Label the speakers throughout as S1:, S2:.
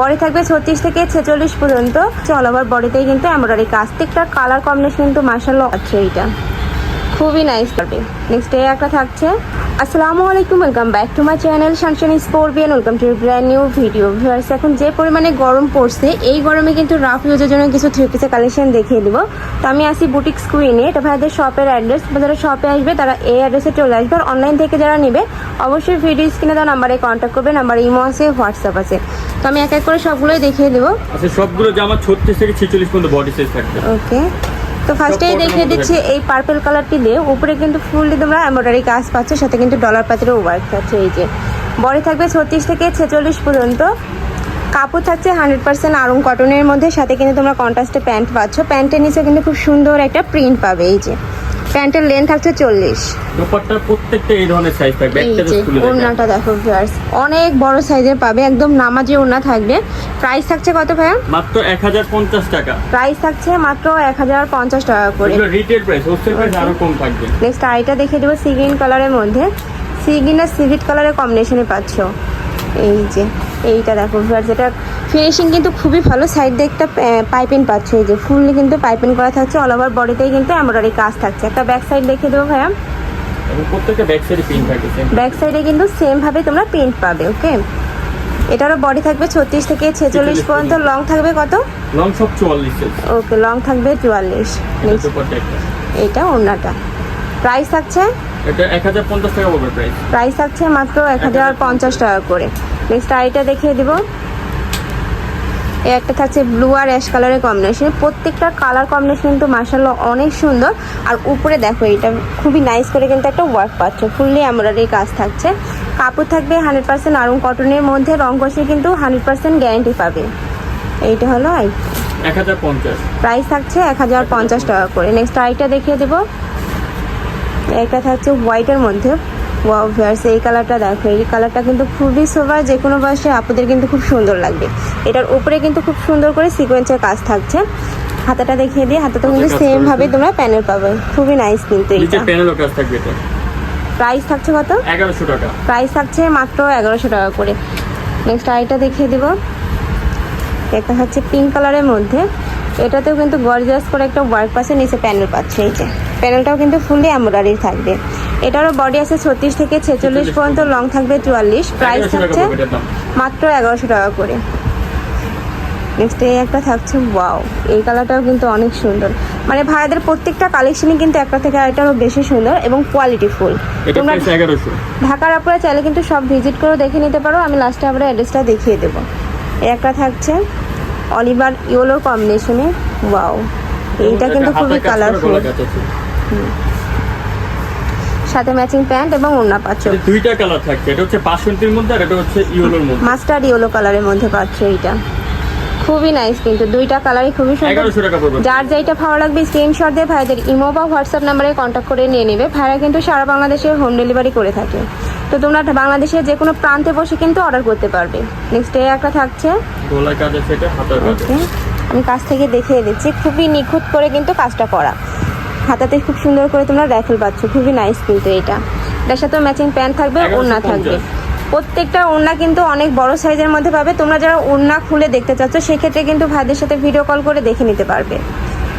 S1: Body থাকবে ছত্রিশ থেকে ছেচল্লিশ পর্যন্ত। অল ওভার বডিতে কিন্তু এমব্রয়ডারি কাজ। প্রত্যেকটা কালার কম্বিনেশন কিন্তু মার্শাল্লাহ আছে এইটা। খুবই নাইস করবে নেক্সট ডে একটা থাকছে। আসসালামু আলাইকুম welcome back to my channel শানশানি স্পোর্বিয়ান welcome to brand new video viewers এখন যে পরিমাণে গরম পড়ছে এই গরমে কিন্তু রাফ ইউজের জন্য কিছু থ্রি পিসের কালেকশন দেখিয়ে দিব। তো আমি আসি বুটিক স্ক্রিনে এটা ভাইদের শপের অ্যাড্রেস যারা শপে আসবে তারা এই অ্যাড্রেসে চলে আসবে। আর অনলাইন থেকে যারা নেবে অবশ্যই ভিডিও স্ক্রিনে দেওয়া নাম্বারে কন্ট্যাক্ট করবে নাম্বার ইমো আছে হোয়াটসঅ্যাপ আছে। তো আমি এক এক করে সবগুলোই দেখিয়ে দেবো।
S2: আচ্ছা সবগুলো জামা ছত্রিশ থেকে ছেচল্লিশ পর্যন্ত বডি সাইজ থাকবে।
S1: ওকে তো ফার্স্টেই দেখিয়ে দিচ্ছি এই পার্পল কালারটি দিয়ে। উপরে কিন্তু ফুললি তোমরা এমব্রয়ডারি কাজ পাচ্ছ সাথে কিন্তু ডলার পাতিরও ওয়ার্ক থাকছে এই যে। বডি থাকবে ছত্রিশ থেকে ছেচল্লিশ পর্যন্ত। কাপড় থাকছে হান্ড্রেড পার্সেন্ট আরং কটনের মধ্যে সাথে কিন্তু তোমরা কন্ট্রাস্টে প্যান্ট পাচ্ছ। প্যান্টের নিচে কিন্তু খুব সুন্দর একটা প্রিন্ট পাবে এই যে। প্যান্টের লেন্থ থাকছে চল্লিশ।
S2: দোপাট্টা প্রত্যেকটা এই ধরনের সাইজ থাকবে
S1: এই
S2: একটা খুলে
S1: ওড়নাটা দেখো ভিউয়ার্স অনেক বড় সাইজের পাবে একদম নামাজি ওড়না থাকবে। প্রাইস থাকছে কত ভাইয়া?
S2: মাত্র এক হাজার পঞ্চাশ টাকা।
S1: প্রাইস থাকছে মাত্র এক হাজার পঞ্চাশ টাকা করে।
S2: এগুলো রিটেল প্রাইস হোলসেল প্রাইস আরও কম থাকবে।
S1: নেক্সট আইটা দেখে দেবো সি গ্রিন কালারের মধ্যে। সি গ্রিন আর সিভিট কালারের কম্বিনেশনে পাচ্ছ। এই যে এইটা দেখো ভিউয়ার্স এটা ফিনিশিং কিন্তু খুবই ভালো। সাইড দিয়ে একটা পাইপিং পাচ্ছ এই যে ফুল কিন্তু পাইপিং করা থাকছে। অল ওভার বডিতেই কিন্তু এমব্রয়ডারি কাজ থাকছে। একটা ব্যাক সাইড দেখে দেবো ভাইয়া।
S2: প্রত্যেকটা ব্যাক সাইডে
S1: ব্যাক কিন্তু সেম ভাবে তোমরা প্রিন্ট পাবে ওকে এটারও বডি থাকবে ছত্রিশ থেকে ছেচল্লিশ পর্যন্ত। লং থাকবে কত?
S2: লং সব চুয়াল্লিশ
S1: ওকে লং থাকবে চুয়াল্লিশ। এইটা ওড়নাটা। প্রাইস থাকছে
S2: এটা এক হাজার পঞ্চাশ টাকা পড়বে প্রাইস
S1: প্রাইস থাকছে মাত্র এক হাজার পঞ্চাশ টাকা করে। নেক্সট আইটা দেখিয়ে দিব। একটা থাকছে ব্লু আর অ্যাশ কালারের কম্বিনেশন প্রত্যেকটা কালার কম্বিনেশন কিন্তু মার্শাল্লাহ অনেক সুন্দর। আর উপরে দেখো এটা খুবই নাইস করে কিন্তু একটা ওয়ার্ক পাচ্ছ। ফুললি এমব্রয়ডারি কাজ থাকছে। কাপড় থাকবে হান্ড্রেড পার্সেন্ট আরং কটনের মধ্যে রং কষে কিন্তু হান্ড্রেড পার্সেন্ট গ্যারান্টি পাবে। এইটা হলো আই প্রাইস থাকছে এক হাজার পঞ্চাশ টাকা করে। নেক্সট আইটা দেখিয়ে দেবো। একটা থাকছে হোয়াইটের মধ্যে। ওয়াও ভিয়ার্স এই কালারটা দেখো। এই কালারটা কিন্তু খুবই সোভার যে কোনো বয়সে আপুদের কিন্তু খুব সুন্দর লাগবে। এটার উপরে কিন্তু খুব সুন্দর করে সিকোয়েন্সের কাজ থাকছে। হাতাটা দেখিয়ে দিয়ে হাতাটা কিন্তু সেম ভাবে তোমরা প্যানেল পাবে। খুবই নাইস কিন্তু এইটা
S2: প্যানেলও কাজ থাকবে এটা।
S1: প্রাইস থাকছে কত?
S2: এগারোশো টাকা।
S1: প্রাইস থাকছে মাত্র এগারোশো টাকা করে। নেক্সট আইটা দেখিয়ে দিব। একটা হচ্ছে পিঙ্ক কালারের মধ্যে। এটাতেও কিন্তু গর্জিয়াস করে একটা ওয়ার্ক পাচ্ছে নিচে প্যানেল পাচ্ছে এই যে। প্যানেলটাও কিন্তু ফুললি এমব্রয়ডারি থাকবে। এটারও বডি আছে ছত্রিশ থেকে ছেচল্লিশ পর্যন্ত লং থাকবে চুয়াল্লিশ। প্রাইস থাকছে মাত্র এগারোশো টাকা করে। নেক্সট এই একটা থাকছে ওয়াও এই কালারটাও কিন্তু অনেক সুন্দর। মানে ভাইয়াদের প্রত্যেকটা কালেকশনই কিন্তু একটা থেকে আরেকটারও বেশি সুন্দর এবং কোয়ালিটি ফুল তোমরা ঢাকার আপনারা চাইলে কিন্তু সব ভিজিট করে দেখে নিতে পারো। আমি লাস্টে আবার অ্যাড্রেসটা দেখিয়ে দেবো। এই একটা থাকছে। অলিভার ইয়েলো কম্বিনেশনে ওয়াও। এইটা কিন্তু খুবই কালারফুল সাথে ম্যাচিং প্যান্ট এবং ওড়না পাচ্ছ।
S2: দুইটা কালার থাকছে। এটা হচ্ছে বাসন্তীর মধ্যে আর এটা হচ্ছে ইয়েলোর মধ্যে।
S1: মাস্টার্ড ইয়েলো কালারের মধ্যে পাচ্ছ এইটা। খুবই নাইস কিন্তু দুইটা কালারই খুবই সুন্দর। যার যেটা ভালো লাগবে স্ক্রিনশট দিয়ে ভাইদের ইমো বা হোয়াটসঅ্যাপ নাম্বারে কন্ট্যাক্ট করে নিয়ে নেবে। ভাইরা কিন্তু সারা বাংলাদেশে হোম ডেলিভারি করে থাকে। তো তোমরা বাংলাদেশের যে কোনো প্রান্তে বসে কিন্তু অর্ডার করতে পারবে। নেক্সট ডে একটা থাকছে। আমি কাছ থেকে দেখিয়ে দিচ্ছি। খুবই নিখুঁত করে কিন্তু কাজটা করা। হাতাতে খুব সুন্দর করে তোমরা র্যাফেল পাচ্ছ। খুবই নাইস কিন্তু এটা। এটার সাথে ম্যাচিং প্যান্ট থাকবে
S2: 1150
S1: ওড়না থাকবে। প্রত্যেকটা ওড়না কিন্তু অনেক বড় সাইজের মধ্যে পাবে। তোমরা যারা ওড়না খুলে দেখতে চাচ্ছ সেক্ষেত্রে কিন্তু ভাইদের সাথে ভিডিও কল করে দেখে নিতে পারবে।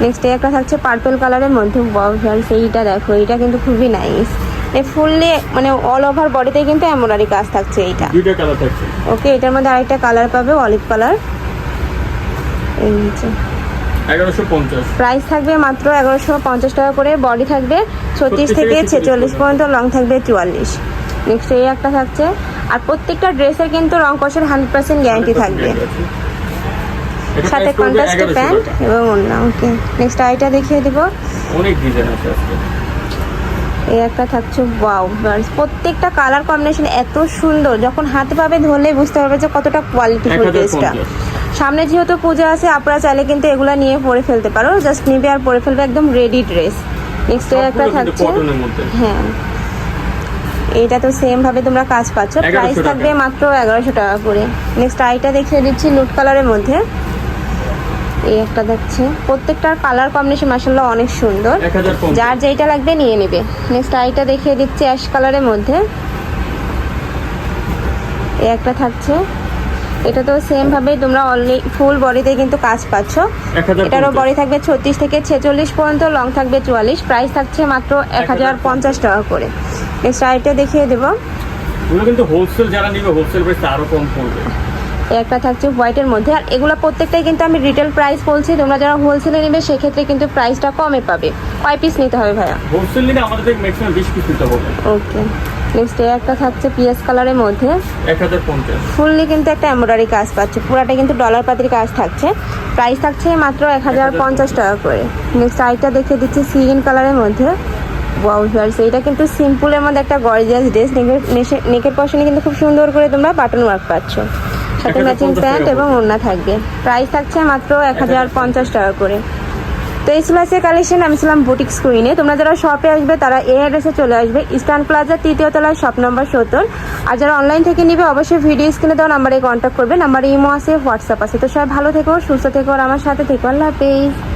S1: নেক্সট একটা থাকছে পার্পল কালারের মধ্যে। ভার্স এইটা দেখো এইটা কিন্তু খুবই নাইস ফুললি মানে অল ওভার বডিতে কিন্তু এমব্রয়ডারি কাজ থাকছে এইটা।
S2: দুইটা কালার থাকছে।
S1: ওকে এটার মধ্যে আরেকটা কালার পাবে অলিভ কালার এই নিচে প্রাইস থাকবে মাত্র এগারোশো পঞ্চাশ টাকা করে। বডি থাকবে ছত্রিশ থেকে ছেচল্লিশ পর্যন্ত লং থাকবে চুয়াল্লিশ। নেক্সট এই একটা থাকছে। আর প্রত্যেকটা ড্রেসের কিন্তু রং কষের হান্ড্রেড পার্সেন্ট গ্যারান্টি থাকবে। সাথে কন্ট্রাস্টে প্যান্ট। এবং অন্য ওকে নেক্সট আইটা দেখিয়ে দেবো।
S2: অনেক ডিজাইন আছে আজকে।
S1: এই একটা থাকছে ওয়াও প্রত্যেকটা কালার কম্বিনেশন এত সুন্দর। যখন হাতে পাবে ধরলেই বুঝতে পারবে যে কতটা কোয়ালিটিফুল ড্রেসটা সামনে যেহেতু পূজা আছে আপনারা চাইলে কিন্তু এগুলা নিয়ে পরে ফেলতে পারো। জাস্ট নিবে আর পরে ফেলবে একদম রেডি ড্রেস নেক্সট একটা থাকছে। হ্যাঁ। এইটা তো সেম ভাবে তোমরা কাজ পাচ্ছ।
S2: 1100
S1: প্রাইস থাকবে মাত্র এগারোশো টাকা করে। নেক্সট আইটা দেখিয়ে দিচ্ছি নুট কালারের মধ্যে। এই একটা দেখছি। প্রত্যেকটার কালার কম্বিনেশন মাসাল্লাহ অনেক সুন্দর। যার যেটা লাগবে নিয়ে নেবে। নেক্সট আইটা দেখিয়ে দিচ্ছি অ্যাশ কালারের মধ্যে। এই একটা থাকছে। এটা তো সেম ভাবে তোমরা অনলি ফুল বডিতে কিন্তু কাজ পাচ্ছ। এটারও বডি থাকবে ছত্রিশ থেকে ছেচল্লিশ পর্যন্ত লং থাকবে চুয়াল্লিশ। প্রাইস থাকছে মাত্র এক হাজার পঞ্চাশ। টাকা করে। নেক্সট আরেকটা দেখিয়ে দেবো।
S2: কিন্তু হোলসেল যারা নিবে হোলসেল প্রাইসে আরও কম পড়বে।
S1: একটা থাকছে হোয়াইটের মধ্যে। আর এগুলো প্রত্যেকটাই কিন্তু আমি রিটেল প্রাইস বলছি। তোমরা যারা হোলসেলে নেবে সেক্ষেত্রে কিন্তু প্রাইসটা কমে পাবে। কয় পিস নিতে হবে ভাইয়া?
S2: হোলসেল নিলে আমাদের ম্যাক্সিমাম বিশ পিস নিতে হবে।
S1: ওকে নেক্সট একটা থাকছে পিএস কালারের মধ্যে। ফুললি কিন্তু একটা এমব্রয়ডারি কাজ পাচ্ছে। পুরাটা কিন্তু ডলার পাতির কাজ থাকছে। প্রাইস থাকছে মাত্র এক হাজার পঞ্চাশ টাকা করে। নেক্সট আইটা দেখিয়ে দিচ্ছি সিগিন কালারের মধ্যে। ওয়াও ভিউয়ার্স এটা কিন্তু সিম্পলের মধ্যে একটা গর্জিয়াস ড্রেস নেকের পশনে কিন্তু খুব সুন্দর করে তোমরা বাটন ওয়ার্ক পাচ্ছ। সাথে ম্যাচিং প্যান্ট এবং ওড়না থাকবে। প্রাইস থাকছে মাত্র এক হাজার পঞ্চাশ টাকা করে। তো এই ছিল কালেকশন আমি ছিলাম বুটিক স্ক্রিনে তোমরা যারা শপে আসবে, তারা এই অ্যাড্রেসে চলে আসবে। ইস্টার্ন প্লাজা তৃতীয় তলায় শপ নম্বর সত্তর। আর যারা অনলাইন থেকে নিবে, অবশ্যই ভিডিও স্ক্রিনে দেওয়া নাম্বারে কন্ট্যাক্ট করবে। নাম্বারে ইমো আছে হোয়াটসঅ্যাপ আছে। তো সবাই ভালো থেকো, সুস্থ থেকো, আর আমার সাথে থেকো। আল্লাহ হাফেজ।